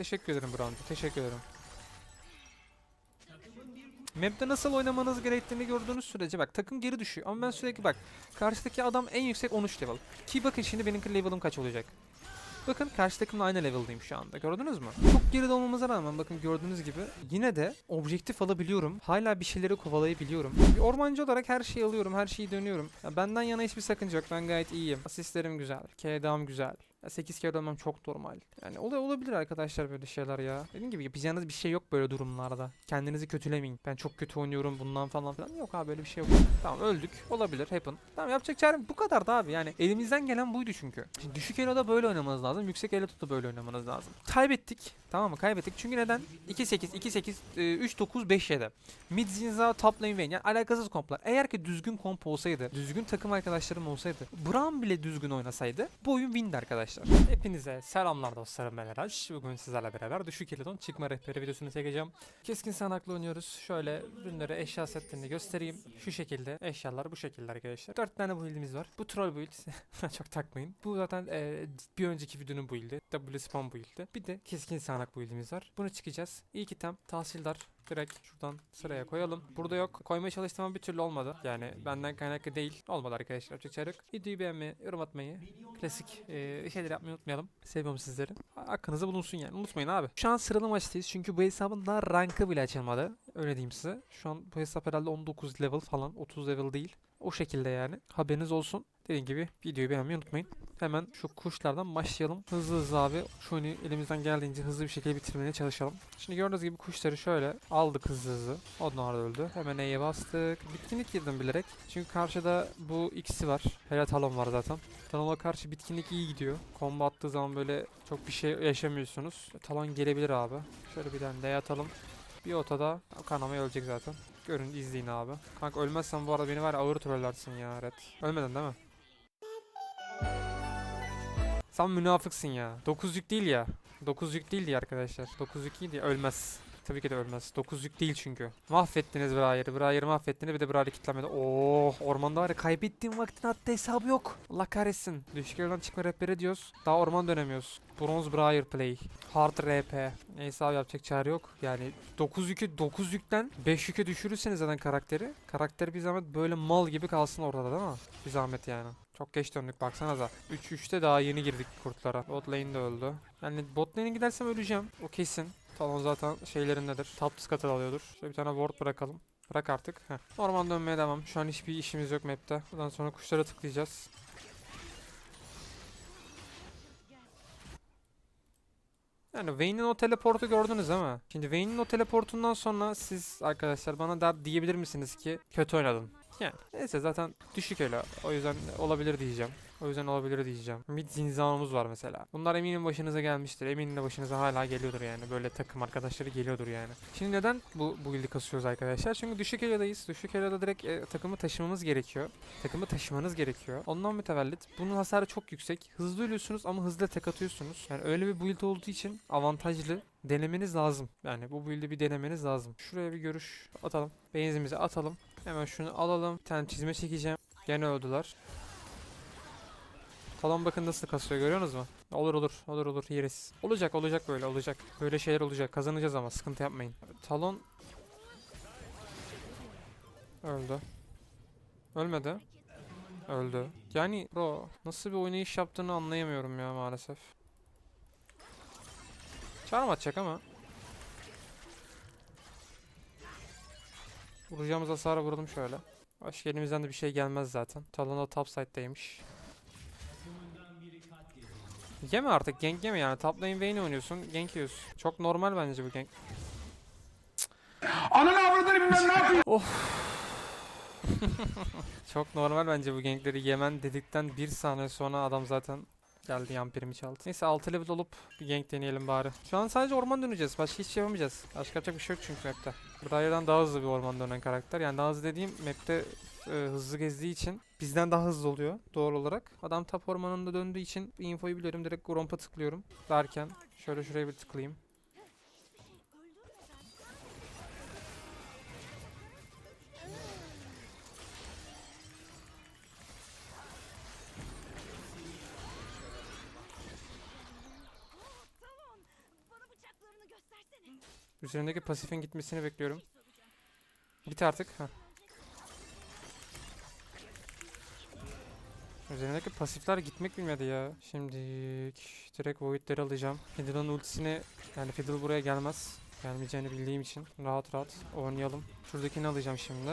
Teşekkür ederim Brown'cu. Teşekkür ederim. Map'te nasıl oynamanız gerektiğini gördüğünüz sürece bak takım geri düşüyor ama ben sürekli bak karşıdaki adam en yüksek 13 level. Ki bakın şimdi benimki level'ım kaç olacak. Bakın karşı takımla aynı level'dayım şu anda. Gördünüz mü? Çok geride olmamıza rağmen bakın gördüğünüz gibi yine de objektif alabiliyorum. Hala bir şeyleri kovalayabiliyorum. Bir ormancı olarak her şeyi alıyorum. Her şeyi dönüyorum. Ya benden yana hiçbir sakınca yok. Ben gayet iyiyim. Asistlerim güzel. KDA'm güzel. Ya 8 kere dönmem çok normal. Yani olay olabilir arkadaşlar böyle şeyler ya. Dediğim gibi yapacağınız bir şey yok böyle durumlarda. Kendinizi kötülemeyin. Ben çok kötü oynuyorum bundan falan filan. Yok abi böyle bir şey yok. Tamam öldük. Olabilir. Happen. Tamam yapacak çare bu kadar da abi. Yani elimizden gelen buydu çünkü. Şimdi düşük elo'da böyle oynamanız lazım. Yüksek elo'da da böyle oynamanız lazım. Kaybettik. Tamam mı? Kaybettik. Çünkü neden? 2-8, 2-8, 3-9, 5-7. Mid Zinza, top lane Vayne. Yani alakasız komplar. Eğer ki düzgün komp olsaydı, düzgün takım arkadaşlarım olsaydı, Braum bile düzgün oynasaydı bu oyun windi arkadaşlar. Hepinize selamlar dostlarım ben Eraş. Bugün sizlerle beraber düşük elo'dan çıkma rehberi videosunu çekeceğim. Keskin sanaklı oynuyoruz. Şöyle ürünleri eşya setlerini göstereyim. Şu şekilde. Eşyalar bu şekilde arkadaşlar. 4 tane build'imiz var. Bu troll build. Çok takmayın. Bu zaten e, bir önceki videonun build'i. W spawn build'i. Bir de keskin sağanak build'imiz var. Bunu çıkacağız. İlk item tahsildar. Direkt şuradan sıraya koyalım. Burada yok. Koymaya çalıştım ama bir türlü olmadı. Yani benden kaynaklı değil. Olmadı arkadaşlar. Yapacak şey. Videoyu beğenmeyi, yorum atmayı, klasik e, şeyler yapmayı unutmayalım. Seviyorum sizleri. Aklınızda bulunsun yani. Unutmayın abi. Şu an sıralı maçtayız. Çünkü bu hesabın daha rankı bile açılmadı. Öyle diyeyim size. Şu an bu hesap herhalde 19 level falan. 30 level değil. O şekilde yani. Haberiniz olsun. Dediğim gibi videoyu beğenmeyi unutmayın. Hemen şu kuşlardan başlayalım. Hızlı hızlı abi şu oyunu elimizden geldiğince hızlı bir şekilde bitirmeye çalışalım. Şimdi gördüğünüz gibi kuşları şöyle aldık hızlı hızlı. Onlar da öldü. Hemen E'ye bastık. Bitkinlik girdim bilerek. Çünkü karşıda bu X'i var. Hele Talon var zaten. Talon'a karşı bitkinlik iyi gidiyor. Combo attığı zaman böyle çok bir şey yaşamıyorsunuz. Talon gelebilir abi. Şöyle bir tane D'ye atalım. Bir otada kanamaya ölecek zaten. Görün izleyin abi. Kanka ölmezsen bu arada beni var ya ağır trollersin ya Red. Ölmedin değil mi? Sen münafıksın ya. 9 yük değil ya. 9 yük değil diye arkadaşlar. 9 yük iyi diye ölmez. Tabii ki de ölmez. 9 yük değil çünkü. Mahvettiniz Briar'ı. Briar'ı mahvettiniz bir de Briar'ı kitlemedi. Oo, ormanda var ya kaybettiğim vaktin hatta hesabı yok. Allah kahretsin. Düşük çıkma rehberi diyoruz. Daha orman dönemiyoruz. Bronze Briar play. Hard RP. Neyse abi yapacak çare yok. Yani 9 yükü 9 yükten 5 yükü düşürürseniz zaten karakteri. Karakteri bir zahmet böyle mal gibi kalsın ortada değil mi? Bir zahmet yani. Çok geç döndük baksanıza. 3-3'te daha yeni girdik kurtlara. Bot lane de öldü. Yani bot lane'e gidersem öleceğim. O kesin. Talon zaten şeylerindedir. Top scuttle alıyordur. Şöyle bir tane ward bırakalım. Bırak artık. Heh. Orman dönmeye devam. Şu an hiçbir işimiz yok map'te. Buradan sonra kuşlara tıklayacağız. Yani Vayne'in o teleportu gördünüz mi? Şimdi Vayne'in o teleportundan sonra siz arkadaşlar bana der diyebilir misiniz ki kötü oynadın? Yani neyse zaten düşük öyle. O yüzden olabilir diyeceğim. O yüzden olabilir diyeceğim. Mid zinzanımız var mesela. Bunlar eminim başınıza gelmiştir. Eminim de başınıza hala geliyordur yani. Böyle takım arkadaşları geliyordur yani. Şimdi neden bu bu build'i kasıyoruz arkadaşlar? Çünkü düşük elo'dayız. Düşük elo'da direkt e, takımı taşımamız gerekiyor. Takımı taşımanız gerekiyor. Ondan mütevellit. Bunun hasarı çok yüksek. Hızlı ölüyorsunuz ama hızlı tek atıyorsunuz. Yani öyle bir build olduğu için avantajlı. Denemeniz lazım. Yani bu build'i bir denemeniz lazım. Şuraya bir görüş atalım. Benzinimizi atalım. Hemen şunu alalım. Bir tane çizme çekeceğim. Gene öldüler. Talon bakın nasıl kasıyor görüyorsunuz mu? Olur olur olur olur yeriz. Olacak olacak böyle olacak. Böyle şeyler olacak. Kazanacağız ama sıkıntı yapmayın. Talon öldü. Ölmedi. Öldü. Yani bro nasıl bir oynayış yaptığını anlayamıyorum ya maalesef. Çarm atacak ama. Vuracağımız hasara vurdum şöyle. Başka elimizden de bir şey gelmez zaten. Talon da top side'deymiş. Yeme artık gank yeme yani. Top lane Vayne oynuyorsun. Gank yiyorsun. Çok normal bence bu gank. Ananı avradını bilmem ne yapayım. Çok normal bence bu gankleri yemen dedikten bir saniye sonra adam zaten geldi yampirimi çaldı. Neyse 6 level olup bir gank deneyelim bari. Şu an sadece orman döneceğiz. Başka hiç şey yapamayacağız. Başka yapacak bir şey yok çünkü map'te. Briar'dan daha hızlı bir orman dönen karakter. Yani daha hızlı dediğim map'te e, hızlı gezdiği için bizden daha hızlı oluyor doğal olarak. Adam tap ormanında döndüğü için infoyu biliyorum. Direkt Gromp'a tıklıyorum. Derken şöyle şuraya bir tıklayayım. Üzerindeki pasifin gitmesini bekliyorum. Git artık. Heh. Üzerindeki pasifler gitmek bilmedi ya. Şimdi direkt Void'leri alacağım. Fiddle'ın ultisini yani Fiddle buraya gelmez. Gelmeyeceğini bildiğim için rahat rahat oynayalım. Şuradakini alacağım şimdi.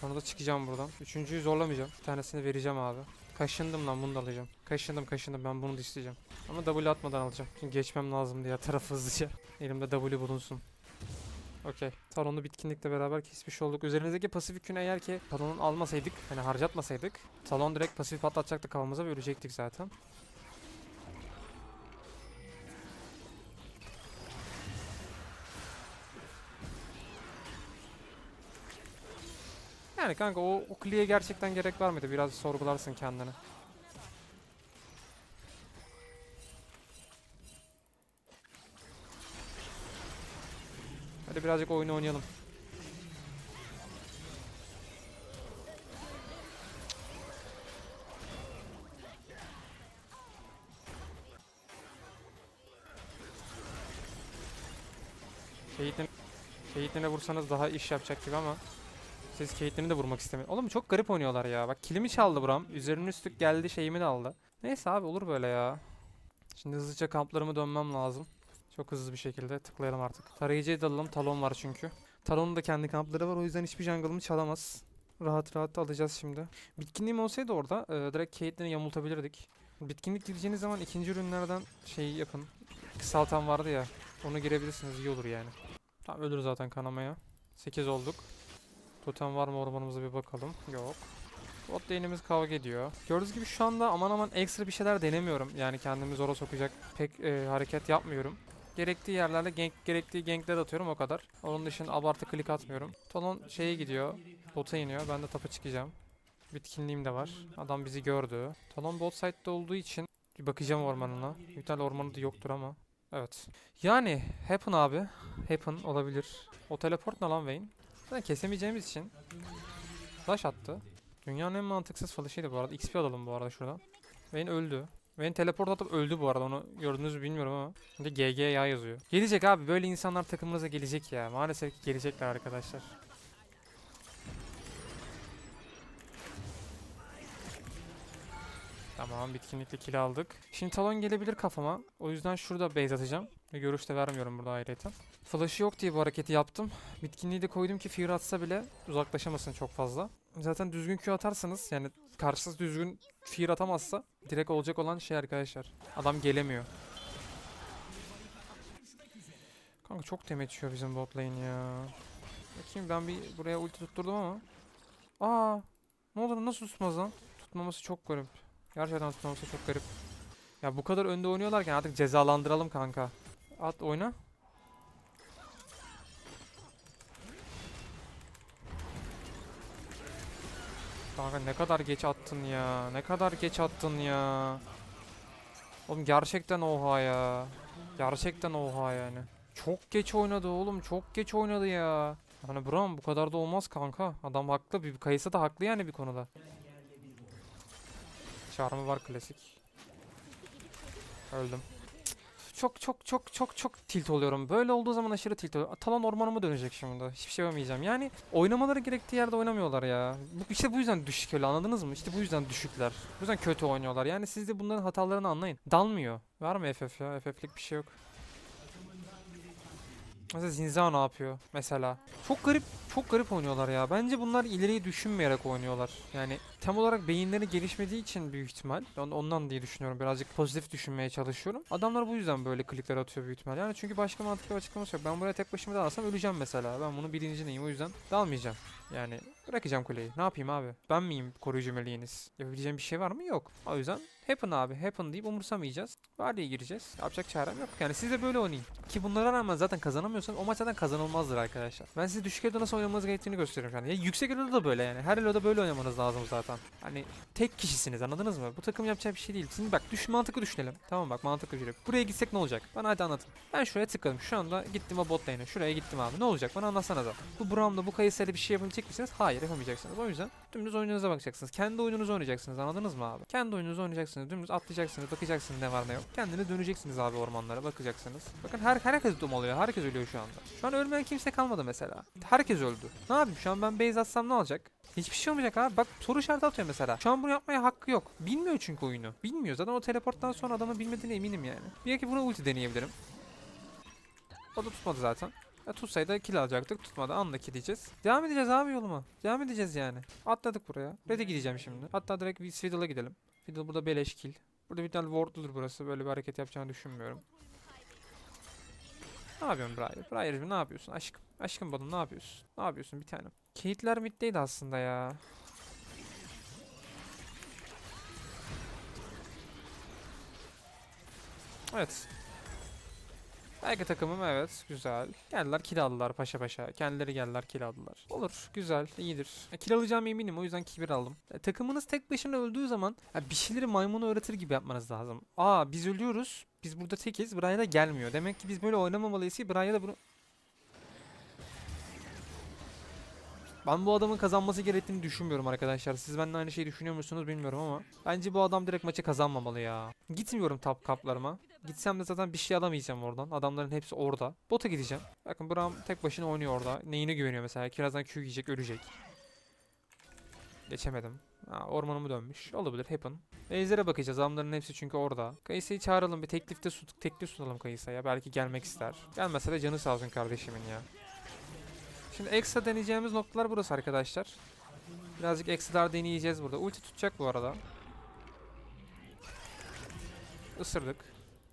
Sonra da çıkacağım buradan. Üçüncüyü zorlamayacağım. Bir tanesini vereceğim abi. Kaşındım lan bunu da alacağım. Kaşındım kaşındım ben bunu da isteyeceğim. Ama W atmadan alacağım. Çünkü geçmem lazım diğer tarafı hızlıca. Elimde W bulunsun. Okey. Talon'u bitkinlikle beraber kesmiş olduk. Üzerinizdeki pasif yükünü eğer ki Talon'u almasaydık, hani harcatmasaydık Talon direkt pasif patlatacaktı kafamıza ve ölecektik zaten. Yani kanka o, o gerçekten gerek var mıydı? Biraz sorgularsın kendini. Hadi birazcık oyunu oynayalım. Caitlyn, Caitlyn'e vursanız daha iş yapacak gibi ama siz Caitlyn'i de vurmak istemiyor. Oğlum çok garip oynuyorlar ya. Bak kilimi çaldı buram. Üzerine üstlük geldi şeyimi de aldı. Neyse abi olur böyle ya. Şimdi hızlıca kamplarımı dönmem lazım. Çok hızlı bir şekilde tıklayalım artık. Tarayıcıya dalalım. Talon var çünkü. Talon'un da kendi kampları var. O yüzden hiçbir jungle'ımı çalamaz. Rahat rahat alacağız şimdi. Bitkinliğim olsaydı orada e, direkt Caitlyn'i yamultabilirdik. Bitkinlik gireceğiniz zaman ikinci ürünlerden şeyi yapın. Kısaltan vardı ya. Onu girebilirsiniz. iyi olur yani. Tamam ölür zaten kanamaya. 8 olduk. Totem var mı ormanımıza bir bakalım. Yok. Bot lane'imiz kavga ediyor. Gördüğünüz gibi şu anda aman aman ekstra bir şeyler denemiyorum. Yani kendimi zora sokacak pek e, hareket yapmıyorum. Gerektiği yerlerde gank, gerektiği gankler atıyorum o kadar. Onun dışında abartı klik atmıyorum. Talon şeye gidiyor. Bota iniyor. Ben de tapa çıkacağım. Bitkinliğim de var. Adam bizi gördü. Talon bot side'da olduğu için bir bakacağım ormanına. İhtimalle ormanı da yoktur ama. Evet. Yani Happen abi. Happen olabilir. O teleport ne lan Vayne? Zaten kesemeyeceğimiz için Flash attı. Dünyanın en mantıksız flash'ıydı bu arada. XP alalım bu arada şuradan. Vayne öldü. Vayne teleport atıp öldü bu arada. Onu gördünüz mü bilmiyorum ama. Şimdi GG ya yazıyor. Gelecek abi. Böyle insanlar takımınıza gelecek ya. Maalesef ki gelecekler arkadaşlar. Tamam bitkinlikle kill aldık. Şimdi talon gelebilir kafama. O yüzden şurada base atacağım. Ve görüş de vermiyorum burada ayrıca. Flash'ı yok diye bu hareketi yaptım. Bitkinliği de koydum ki fear atsa bile uzaklaşamasın çok fazla. Zaten düzgün Q atarsanız yani karşısız düzgün fear atamazsa direkt olacak olan şey arkadaşlar. Adam gelemiyor. Kanka çok demet yiyor bizim bot lane ya. Bakayım ben bir buraya ulti tutturdum ama. Aa, ne olur nasıl tutmaz lan? Tutmaması çok garip. Gerçekten tutmaması çok garip. Ya bu kadar önde oynuyorlarken artık cezalandıralım kanka. At oyna. Kanka ne kadar geç attın ya. Ne kadar geç attın ya. Oğlum gerçekten oha ya. Gerçekten oha yani. Çok geç oynadı oğlum. Çok geç oynadı ya. Hani Bram bu kadar da olmaz kanka. Adam haklı. Bir kayısı da haklı yani bir konuda. Çağrımı var klasik. Öldüm. Çok çok çok çok çok tilt oluyorum. Böyle olduğu zaman aşırı tilt oluyorum. Talon ormanıma dönecek şimdi. Hiçbir şey yapamayacağım. Yani oynamaları gerektiği yerde oynamıyorlar ya. Bu, işte bu yüzden düşük öyle anladınız mı? İşte bu yüzden düşükler. Bu yüzden kötü oynuyorlar. Yani siz de bunların hatalarını anlayın. Dalmıyor. Var mı FF ya? FF'lik bir şey yok. Mesela Zinza ne yapıyor mesela? Çok garip, çok garip oynuyorlar ya. Bence bunlar ileriyi düşünmeyerek oynuyorlar. Yani tam olarak beyinleri gelişmediği için büyük ihtimal. On- Ondan diye düşünüyorum. Birazcık pozitif düşünmeye çalışıyorum. Adamlar bu yüzden böyle klikler atıyor büyük ihtimal. Yani çünkü başka mantıklı açıklaması yok. Ben buraya tek başıma dalarsam öleceğim mesela. Ben bunun bilincindeyim o yüzden dalmayacağım. Yani bırakacağım kuleyi. Ne yapayım abi? Ben miyim koruyucu meleğiniz? Yapabileceğim bir şey var mı? Yok. O yüzden happen abi. Happen deyip umursamayacağız. Valiye gireceğiz. Yapacak çarem yok. Yani siz de böyle oynayın. Ki bunlara rağmen zaten kazanamıyorsanız o maç zaten kazanılmazdır arkadaşlar. Ben size düşük eloda nasıl oynamanız gerektiğini gösteriyorum şu yüksek eloda da böyle yani. Her eloda böyle oynamanız lazım zaten. Hani tek kişisiniz anladınız mı? Bu takım yapacak bir şey değil. Şimdi bak düş mantıklı düşünelim. Tamam bak mantıklı düşünelim. Buraya gitsek ne olacak? Bana hadi anlatın. Ben şuraya tıkladım. Şu anda gittim o bot lane'e. Şuraya gittim abi. Ne olacak? Bana anlatsana da. Bu Braum'da bu Kayısı'yla bir şey yapabilecek misiniz? Hayır yapamayacaksınız. O yüzden Dümdüz oyununuza bakacaksınız. Kendi oyununuzu oynayacaksınız anladınız mı abi? Kendi oyununuzu oynayacaksınız. Dümdüz atlayacaksınız. Bakacaksınız ne var ne yok. Kendine döneceksiniz abi ormanlara bakacaksınız. Bakın her herkes dum oluyor. Herkes ölüyor şu anda. Şu an ölmeyen kimse kalmadı mesela. Herkes öldü. Ne yapayım şu an ben base atsam ne olacak? Hiçbir şey olmayacak abi. Bak soru işareti atıyor mesela. Şu an bunu yapmaya hakkı yok. Bilmiyor çünkü oyunu. Bilmiyor. Zaten o teleporttan sonra adamın bilmediğine eminim yani. Bir ki buna ulti deneyebilirim. O da tutmadı zaten. Ya tutsaydı kill alacaktık. Tutmadı. Anla kill diyeceğiz. Devam edeceğiz abi yoluma. Devam edeceğiz yani. Atladık buraya. Red'e gideceğim şimdi. Hatta direkt bir Fiddle'a gidelim. Fiddle burada beleş kill. Burada bir tane ward'ludur burası. Böyle bir hareket yapacağını düşünmüyorum. Ne yapıyorsun Briar? Briar'cığım ne yapıyorsun? Aşkım. Aşkım balım ne yapıyorsun? Ne yapıyorsun bir tanem? Kate'ler middeydi aslında ya. Evet. Belki takımım evet güzel. Geldiler kill aldılar paşa paşa. Kendileri geldiler kill aldılar. Olur güzel iyidir. E, kill alacağım eminim o yüzden kibir aldım. E, takımınız tek başına öldüğü zaman ya bir şeyleri maymunu öğretir gibi yapmanız lazım. Aa biz ölüyoruz. Biz burada tekiz. Brian da gelmiyor. Demek ki biz böyle oynamamalıyız ki Brian da bunu... Ben bu adamın kazanması gerektiğini düşünmüyorum arkadaşlar. Siz benimle aynı şeyi düşünüyor musunuz bilmiyorum ama. Bence bu adam direkt maçı kazanmamalı ya. Gitmiyorum top kaplarıma. Gitsem de zaten bir şey alamayacağım oradan. Adamların hepsi orada. Bota gideceğim. Bakın Braum tek başına oynuyor orada. Neyine güveniyor mesela? Kirazdan Q yiyecek ölecek. Geçemedim. Ha, ormanımı dönmüş. Olabilir. Happen. Ejder'e bakacağız. Adamların hepsi çünkü orada. Kayısı'yı çağıralım. Bir teklifte su teklif sunalım Kayısı'ya. Belki gelmek ister. Gelmese de canı sağ olsun kardeşimin ya. Şimdi ekstra deneyeceğimiz noktalar burası arkadaşlar. Birazcık ekstralar deneyeceğiz burada. Ulti tutacak bu arada. Isırdık.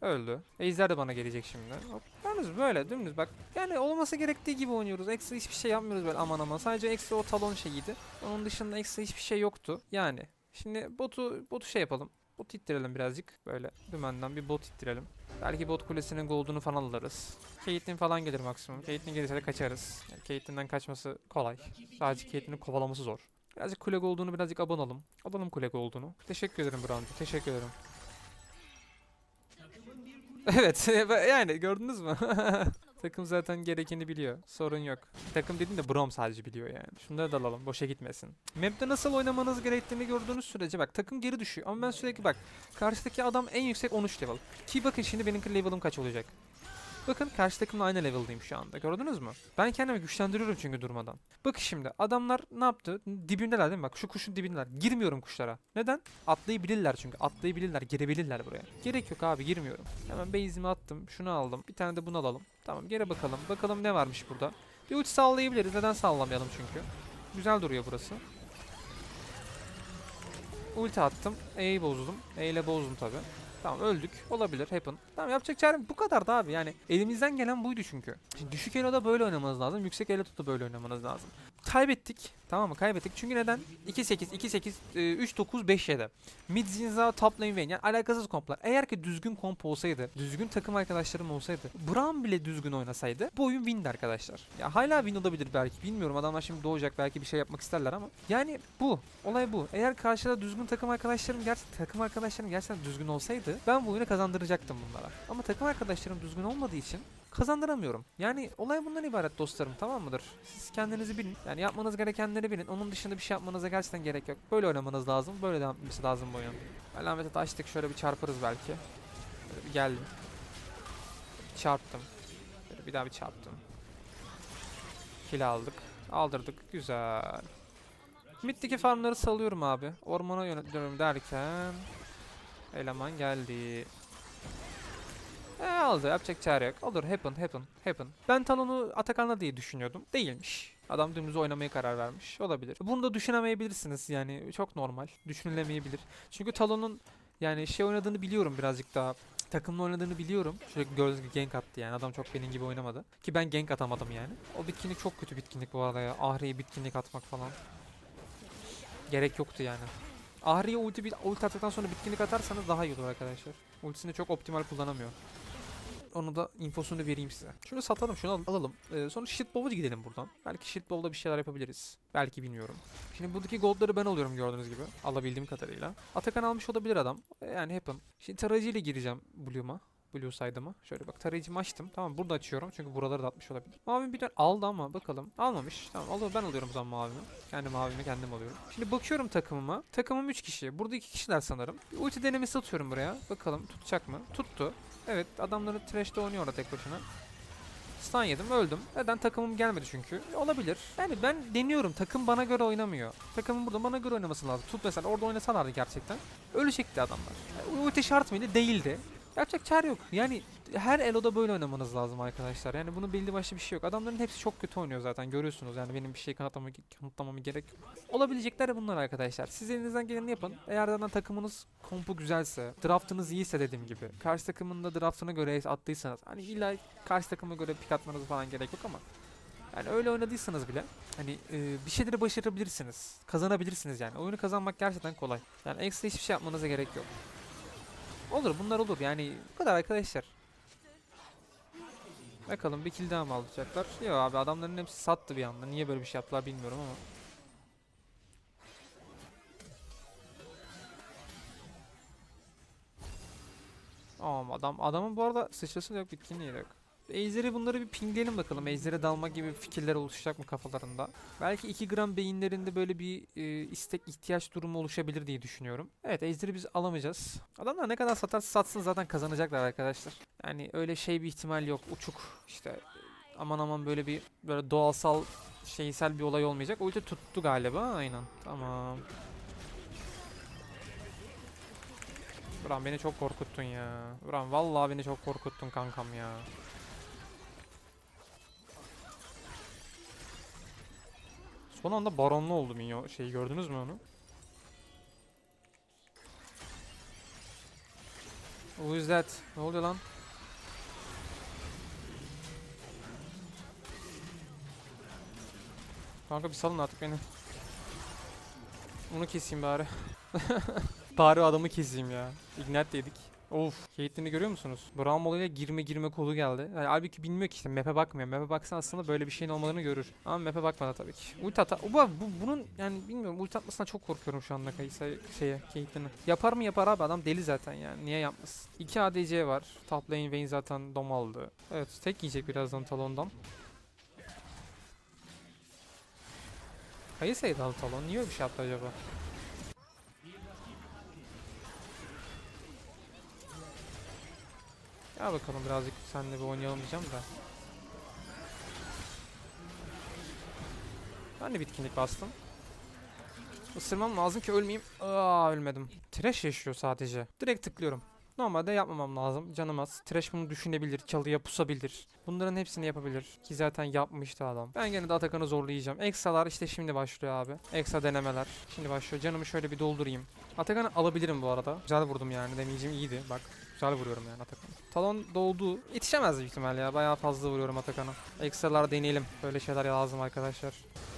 Öldü. Ejder de bana gelecek şimdi. Hop. Yalnız böyle dümdüz bak. Yani olması gerektiği gibi oynuyoruz. Ekstra hiçbir şey yapmıyoruz böyle aman aman. Sadece ekstra o talon şeyiydi. Onun dışında ekstra hiçbir şey yoktu. Yani. Şimdi botu botu şey yapalım. Bot ittirelim birazcık. Böyle dümenden bir bot ittirelim. Belki bot kulesinin gold'unu falan alırız. Caitlyn falan gelir maksimum. Caitlyn gelirse de kaçarız. Yani Caitlyn'den kaçması kolay. Sadece Caitlyn'in kovalaması zor. Birazcık kule gold'unu birazcık abanalım. Alalım kule gold'unu. Teşekkür ederim Brown'cu. Teşekkür ederim. Evet yani gördünüz mü? Takım zaten gerekeni biliyor. Sorun yok. Takım dediğim de Brom sadece biliyor yani. Şunları da alalım. Boşa gitmesin. Map'te nasıl oynamanız gerektiğini gördüğünüz sürece bak takım geri düşüyor. Ama ben sürekli bak. Karşıdaki adam en yüksek 13 level. Ki bakın şimdi benim level'ım kaç olacak. Bakın karşı takımla aynı level'dayım şu anda. Gördünüz mü? Ben kendimi güçlendiriyorum çünkü durmadan. Bakın şimdi adamlar ne yaptı? Dibimdeler değil mi? Bak şu kuşun dibindeler. Girmiyorum kuşlara. Neden? Atlayabilirler çünkü. Atlayabilirler, girebilirler buraya. Gerek yok abi girmiyorum. Hemen base'imi attım. Şunu aldım. Bir tane de bunu alalım. Tamam geri bakalım. Bakalım ne varmış burada. Bir uç sallayabiliriz. Neden sallamayalım çünkü. Güzel duruyor burası. Ulti attım. E'yi bozdum. E ile bozdum tabi. Tamam öldük. Olabilir. Happen. Tamam yapacak çarem bu kadar da abi. Yani elimizden gelen buydu çünkü. Şimdi düşük elo'da böyle oynamanız lazım. Yüksek elo'da da böyle oynamanız lazım. Kaybettik. Tamam mı? Kaybettik. Çünkü neden? 2-8, 2-8, 3-9, 5-7. Mid Zinza, top lane. Yani alakasız komplar. Eğer ki düzgün komp olsaydı, düzgün takım arkadaşlarım olsaydı, Braum bile düzgün oynasaydı bu oyun windi arkadaşlar. Ya hala win olabilir belki. Bilmiyorum adamlar şimdi doğacak belki bir şey yapmak isterler ama. Yani bu. Olay bu. Eğer karşıda düzgün takım arkadaşlarım gerçekten takım arkadaşlarım gerçekten düzgün olsaydı ben bu oyunu kazandıracaktım bunlara. Ama takım arkadaşlarım düzgün olmadığı için kazandıramıyorum. Yani olay bundan ibaret dostlarım tamam mıdır? Siz kendinizi bilin. Yani yapmanız gerekenleri bilin. Onun dışında bir şey yapmanıza gerçekten gerek yok. Böyle oynamanız lazım. Böyle devam etmesi lazım bu oyun. Alamete açtık şöyle bir çarparız belki. Böyle bir geldim. Çarptım. Böyle bir daha bir çarptım. Kill aldık. Aldırdık. Güzel. Mid'deki farmları salıyorum abi. Ormana yönetiyorum derken eleman geldi. E aldı yapacak çare yok. Olur happen happen happen. Ben Talon'u Atakan'la diye düşünüyordum. Değilmiş. Adam dümdüz oynamaya karar vermiş. Olabilir. Bunu da düşünemeyebilirsiniz yani çok normal. Düşünülemeyebilir. Çünkü Talon'un yani şey oynadığını biliyorum birazcık daha. Takımla oynadığını biliyorum. Gördüğünüz gibi gank attı yani. Adam çok benim gibi oynamadı. Ki ben gank atamadım yani. O bitkinlik çok kötü bitkinlik bu arada ya. Ahri'ye bitkinlik atmak falan. Gerek yoktu yani. Ahri'ye ulti, ulti attıktan sonra bitkinlik atarsanız daha iyi olur arkadaşlar. Ultisini çok optimal kullanamıyor. Onu da infosunu vereyim size. Şunu satalım, şunu al- alalım. Ee, sonra Shitbow'a gidelim buradan. Belki Shitbow'da bir şeyler yapabiliriz. Belki bilmiyorum. Şimdi buradaki goldları ben alıyorum gördüğünüz gibi. Alabildiğim kadarıyla. Atakan almış olabilir adam. Ee, Yani happen. Şimdi tarayıcıyla gireceğim Blue'uma. Blue side'ımı. Şöyle bak tarayıcımı açtım. Tamam burada açıyorum çünkü buraları da atmış olabilir. Mavi bir tane aldı ama bakalım. Almamış. Tamam alıyor ben alıyorum o zaman mavimi. Kendi mavimi kendim alıyorum. Şimdi bakıyorum takımıma. Takımım 3 kişi. Burada 2 kişiler sanırım. Bir ulti denemesi atıyorum buraya. Bakalım tutacak mı? Tuttu. Evet adamları trash'te oynuyor orada tek başına. Stun yedim öldüm. Neden takımım gelmedi çünkü. Olabilir. Yani ben deniyorum. Takım bana göre oynamıyor. Takımın burada bana göre oynaması lazım. Tut mesela orada oynasalardı gerçekten. Ölecekti adamlar. Yani ulti şart mıydı? Değildi. Yapacak çare yok. Yani her eloda böyle oynamanız lazım arkadaşlar. Yani bunun belli başlı bir şey yok. Adamların hepsi çok kötü oynuyor zaten. Görüyorsunuz yani benim bir şey kanıtlamama, kanıtlamama gerek yok. Olabilecekler bunlar arkadaşlar. Siz elinizden geleni yapın. Eğer zaten takımınız kompu güzelse, draftınız iyiyse dediğim gibi. Karşı takımın da draftına göre attıysanız. Hani illa karşı takıma göre pik atmanız falan gerek yok ama. Yani öyle oynadıysanız bile hani e, bir şeyleri başarabilirsiniz. Kazanabilirsiniz yani. Oyunu kazanmak gerçekten kolay. Yani ekstra hiçbir şey yapmanıza gerek yok. Olur bunlar olur yani bu kadar arkadaşlar. Bakalım bir kill daha mı alacaklar? Yok abi adamların hepsi sattı bir anda. Niye böyle bir şey yaptılar bilmiyorum ama. Aa, adam adamın bu arada sıçrası yok bitkinliği de yok. Ejder'i bunları bir pingleyelim bakalım. Ejder'e dalma gibi fikirler oluşacak mı kafalarında? Belki 2 gram beyinlerinde böyle bir e, istek ihtiyaç durumu oluşabilir diye düşünüyorum. Evet Ejder'i biz alamayacağız. Adamlar ne kadar satarsa satsın zaten kazanacaklar arkadaşlar. Yani öyle şey bir ihtimal yok. Uçuk işte aman aman böyle bir böyle doğalsal şeysel bir olay olmayacak. Ulti tuttu galiba. Aynen. Tamam. Buran beni çok korkuttun ya. Buran vallahi beni çok korkuttun kankam ya. Son anda baronlu oldu minyon. Şeyi gördünüz mü onu? Who is that? Ne oluyor lan? Kanka bir salın artık beni. Onu keseyim bari. bari adamı keseyim ya. Ignite yedik. Of. Caitlyn'i görüyor musunuz? Braum olayla girme girme kodu geldi. Yani halbuki bilmiyor ki işte map'e bakmıyor. Map'e baksa aslında böyle bir şeyin olmadığını görür. Ama map'e bakmadı tabii ki. Ulti ata... Bu, bu, bunun yani bilmiyorum ulti atmasına çok korkuyorum şu anda Kaysa şeye Caitlyn'i. Yapar mı yapar abi adam deli zaten yani. Niye yapmasın? 2 ADC var. Top lane Vayne zaten dom aldı. Evet tek yiyecek birazdan talondan. Kayısa'ydı aldı talon. Niye bir şey yaptı acaba? Gel bakalım birazcık seninle bir oynayalım diyeceğim de. Ben de bitkinlik bastım. Isırmam lazım ki ölmeyeyim. Aa ölmedim. Trash yaşıyor sadece. Direkt tıklıyorum. Normalde yapmamam lazım. Canım az. Trash bunu düşünebilir, çalıya pusabilir. Bunların hepsini yapabilir. Ki zaten yapmıştı adam. Ben gene de Atakan'ı zorlayacağım. Exalar işte şimdi başlıyor abi. Exa denemeler. Şimdi başlıyor. Canımı şöyle bir doldurayım. Atakan'ı alabilirim bu arada. Güzel vurdum yani. Demeyeceğim iyiydi. Bak. Güzel vuruyorum yani Atakan'a. Talon doldu. Yetişemez büyük ihtimal ya. Bayağı fazla vuruyorum Atakan'a. Ekstralar deneyelim. Böyle şeyler lazım arkadaşlar.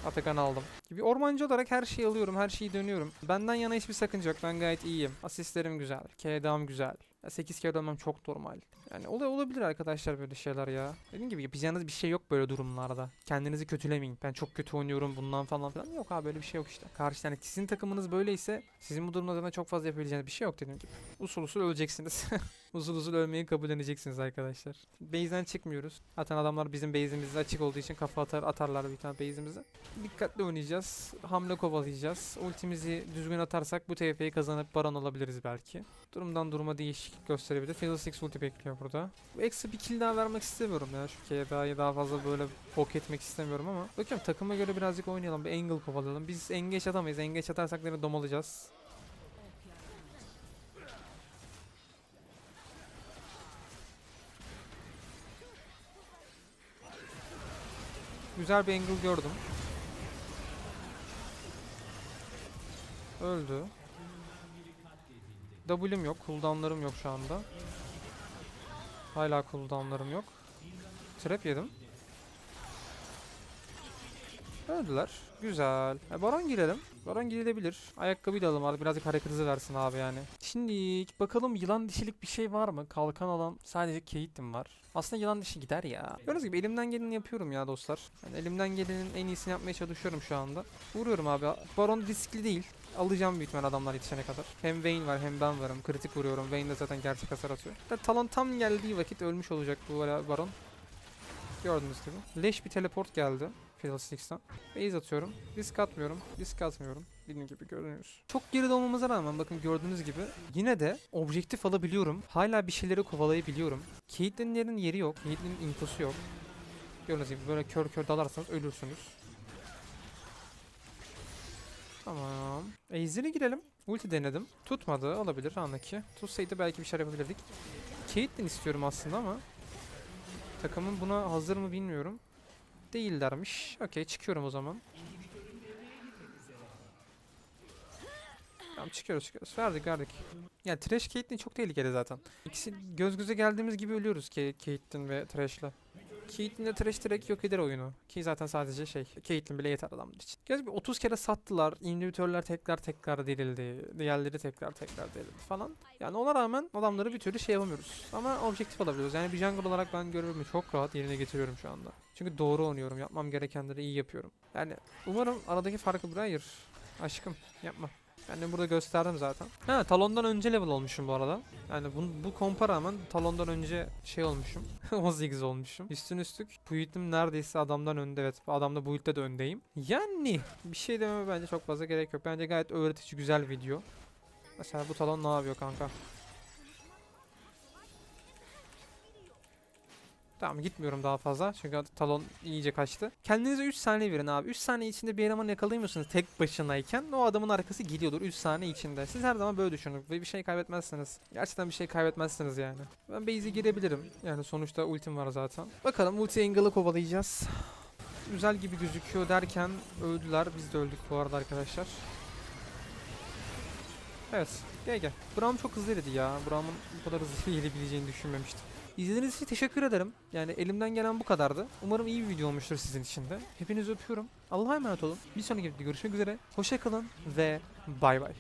Atakan aldım. Bir ormancı olarak her şeyi alıyorum. Her şeyi dönüyorum. Benden yana hiçbir sakınca yok. Ben gayet iyiyim. Asistlerim güzel. KD'm güzel. 8 kere dönmem çok normal. Yani olabilir arkadaşlar böyle şeyler ya. Dediğim gibi yapacağınız bir şey yok böyle durumlarda. Kendinizi kötülemeyin. Ben çok kötü oynuyorum bundan falan filan. Yok abi böyle bir şey yok işte. Karşı yani sizin takımınız böyleyse sizin bu durumda zaten çok fazla yapabileceğiniz bir şey yok dediğim gibi. Usul usul öleceksiniz. usul usul ölmeyi kabulleneceksiniz arkadaşlar. Base'den çıkmıyoruz. Zaten adamlar bizim base'imizde açık olduğu için kafa atar atarlar bir tane base'imize. Dikkatli oynayacağız. Hamle kovalayacağız. Ultimizi düzgün atarsak bu TF'yi kazanıp baron alabiliriz belki. Durumdan duruma değişiklik gösterebilir. Fiddlesticks ulti bekliyor burada. Bu ekstra bir kill daha vermek istemiyorum ya. Şu KDA'yı daha fazla böyle bok etmek istemiyorum ama. Bakıyorum takıma göre birazcık oynayalım. Bir angle kovalayalım. Biz engeç atamayız. Engeç atarsak da domalacağız. Güzel bir angle gördüm. Öldü. W'm yok. Cooldown'larım yok şu anda. Hala cooldown'larım yok. Trap yedim. Öldüler. Güzel. E, baron girelim. Baron girebilir. Ayakkabı da alalım abi. Birazcık hareket hızı versin abi yani. Şimdi bakalım yılan dişilik bir şey var mı? Kalkan alan sadece Caitlyn var. Aslında yılan dişi gider ya. Gördüğünüz gibi elimden geleni yapıyorum ya dostlar. Yani elimden gelenin en iyisini yapmaya çalışıyorum şu anda. Vuruyorum abi. Baron riskli değil. Alacağım büyük ihtimal adamlar yetişene kadar. Hem Vayne var hem ben varım. Kritik vuruyorum. Vayne de zaten gerçek hasar atıyor. Da talon tam geldiği vakit ölmüş olacak bu Baron. Gördüğünüz gibi. Leş bir teleport geldi. Fiddlesticks'ten. Base atıyorum. Risk atmıyorum. Risk atmıyorum. Bildiğin gibi görünüyoruz. Çok geride olmamıza rağmen bakın gördüğünüz gibi yine de objektif alabiliyorum. Hala bir şeyleri kovalayabiliyorum. Caitlyn'lerin yeri yok. Caitlyn'in infosu yok. Gördüğünüz gibi böyle kör kör dalarsanız ölürsünüz. Tamam. Ejder'e girelim. Ulti denedim. Tutmadı. Olabilir anlaki. Tutsaydı belki bir şey yapabilirdik. Caitlyn istiyorum aslında ama takımın buna hazır mı bilmiyorum. Değillermiş. Okey çıkıyorum o zaman. Tamam çıkıyoruz çıkıyoruz. Verdik verdik. Yani Trash Caitlyn çok tehlikeli zaten. İkisi göz göze geldiğimiz gibi ölüyoruz Caitlyn ve Trash'la. Caitlyn'le Trash direkt yok eder oyunu. Ki zaten sadece şey, Caitlyn bile yeter adamlar için. Göz gibi 30 kere sattılar. İnhibitörler tekrar tekrar dirildi. Diğerleri tekrar tekrar dirildi falan. Yani ona rağmen adamları bir türlü şey yapamıyoruz. Ama objektif alabiliyoruz. Yani bir jungle olarak ben görevimi çok rahat yerine getiriyorum şu anda. Çünkü doğru oynuyorum. Yapmam gerekenleri iyi yapıyorum. Yani umarım aradaki farkı buraya. Aşkım yapma. De burada gösterdim zaten. Ha talondan önce level olmuşum bu arada. Yani bu, bu kompa rağmen talondan önce şey olmuşum. 18 olmuşum. Üstün üstlük build'im neredeyse adamdan önde. Evet adamda build'de de öndeyim. Yani bir şey dememe bence çok fazla gerek yok. Bence gayet öğretici güzel video. Mesela bu talon ne yapıyor kanka? Tamam gitmiyorum daha fazla çünkü talon iyice kaçtı. Kendinize 3 saniye verin abi. 3 saniye içinde bir eleman yakalayamıyorsunuz tek başınayken o adamın arkası gidiyordur 3 saniye içinde. Siz her zaman böyle düşünün ve bir şey kaybetmezsiniz. Gerçekten bir şey kaybetmezsiniz yani. Ben base'e girebilirim. Yani sonuçta ultim var zaten. Bakalım ulti angle'ı kovalayacağız. Güzel gibi gözüküyor derken öldüler. Biz de öldük bu arada arkadaşlar. Evet. Gel gel. Braum çok hızlı eridi ya. Braum'un bu kadar hızlı gelebileceğini düşünmemiştim. İzlediğiniz için teşekkür ederim. Yani elimden gelen bu kadardı. Umarım iyi bir video olmuştur sizin için de. Hepinizi öpüyorum. Allah'a emanet olun. Bir sonraki videoda görüşmek üzere. Hoşça kalın ve bay bay.